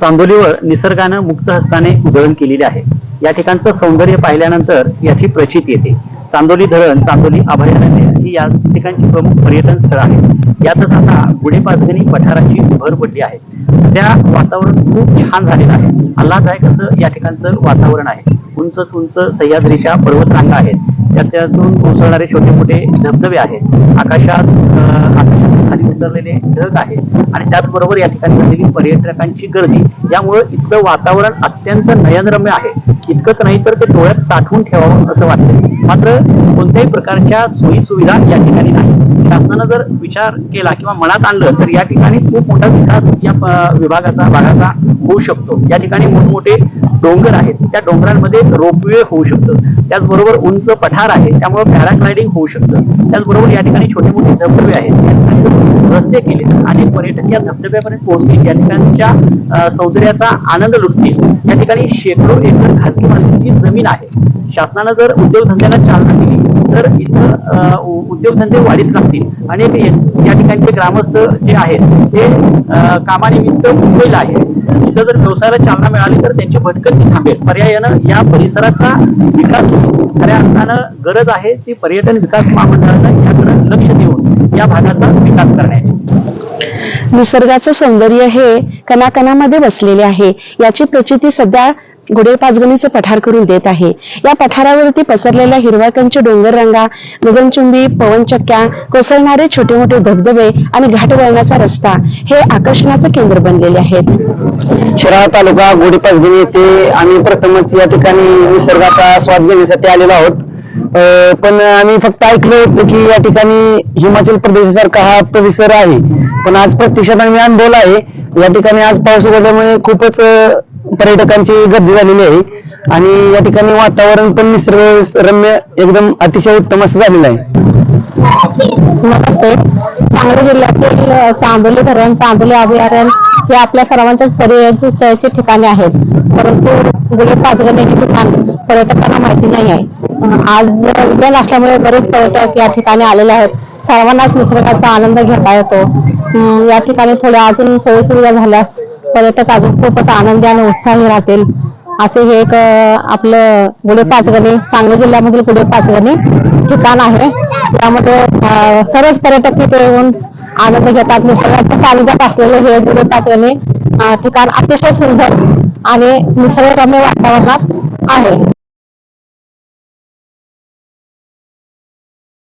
चांदोलीवर निसर्गानं मुक्त हस्ताने उधळण केलेली आहे. या ठिकाणचं सौंदर्य पाहिल्यानंतर याची प्रचित येते. चांदोली धरण चांदोली अभयारण्य ही या ठिकाणची प्रमुख पर्यटन स्थळ आहे यातच आता गुढेपाचगणी पठाराची भर पडली आहे. त्या वातावरण खूप छान झालेलं आहे. आल्हाददायक असं या ठिकाणचं वातावरण आहे. उंच उंच सह्याद्रीच्या पर्वतरांगा आहेत. त्याच्यातून कोसळणारे छोटे मोठे धबधबे आहेत. आकाशात खाली उतरलेले ढग आहेत. आणि त्याचबरोबर या ठिकाणी झालेली पर्यटकांची गर्दी. यामुळं इथलं वातावरण अत्यंत नयनरम्य आहे. इतकंच नाही तर ते डोळ्यात साठवून ठेवावं असं वाटतं मात्र कोणत्याही प्रकारच्या सोयी सुविधा या ठिकाणी नाही. शासनानं जर विचार केला किंवा मनात आणलं तर या ठिकाणी खूप मोठा विकास या विभागाचा भागाचा होऊ शकतो. या ठिकाणी मोठमोठे डोंगर आहेत. त्या डोंगरांमध्ये रोपवे होऊ शकतं. त्याचबरोबर उंच पठार आहे. त्यामुळे पॅराग्लायडिंग होऊ शकतं. त्याचबरोबर या ठिकाणी छोटे मोठे धबधबे आहेत रस्ते केले आणि पर्यटक या धबधब्यापर्यंत पोहोचतील. या ठिकाणच्या सौंदर्याचा आनंद लुटतील. या ठिकाणी शेकडो एकर खाजगी मालकीची जमीन आहे. शासनानं जर उद्योगधंद्याला चालना दिली तर इथं उद्योगधंदे वाढीस लागतील. आणि या ठिकाणचे ग्रामस्थ जे आहेत ते कामानिमित्त मुंबईला आहेत. इथं जर व्यवसायाला चालना मिळाली तर त्यांची भटकंती थांबेल. पर्यायानं या परिसराचा विकास खऱ्या अर्थानं गरज आहे ती पर्यटन विकास महामंडळानं याकडे लक्ष देऊन या भागाचा विकास करण्याची. निसर्गाचं सौंदर्य हे कणाकणामध्ये बसलेले आहे. याची प्रचिती सध्या गुढे पाचगणीचे पठार करून देत आहे. या पठारावरती पसरलेल्या हिरवाकांचे डोंगर रंगा गगनचुंबी पवनचक्क्या कोसळणारे छोटे मोठे धबधबे आणि घाट वळणाचा रस्ता हे आकर्षणाचं केंद्र बनलेले आहेत. शिराळा तालुका घोडे पाचगणी येथे आम्ही प्रथमच या ठिकाणी निसर्गाचा स्वाद घेण्यासाठी आलेलो आहोत. अं, पण आम्ही फक्त ऐकलं होतं की या ठिकाणी हिमाचल प्रदेशासारखा हा परिसर आहे. पण आज प्रत्यक्षात आम्ही अनुभवला आहे या ठिकाणी आज पाऊस उघडल्यामुळे खूपच पर्यटकांची गर्दी झालेली आहे. आणि या ठिकाणी वातावरण पण निसर्ग रम्य एकदम अतिशय उत्तम असं झालेलं आहे. नमस्ते. सांगली जिल्ह्यातील चांदोली धरण चांदोली अभयारण्य हे आपल्या सर्वांच्याच पर्यटनाचे ठिकाणे आहेत. परंतु गुढे पाचगणी हे ठिकाण पर्यटकांना माहिती नाही आहे. आज उद्यान असल्यामुळे बरेच पर्यटक या ठिकाणी आलेले आहेत. सर्वांनाच निसर्गाचा आनंद घेता येतो. या ठिकाणी थोड्या अजून सोयीसुविधा झाल्यास पर्यटक अजून खूपच आनंदी आणि उत्साही राहतील. असे हे एक आपलं गुढे पाचगणी सांगली जिल्ह्यामधील गुढे पाचगणी ठिकाण आहे. त्यामध्ये सर्वच पर्यटक तिथे येऊन आनंद घेतात. निसर्गाच्या सानिध्यात असलेले हे गुढे पाचगणी ठिकाण अतिशय सुंदर आणि निसर्गरम्य वातावरणात आहे.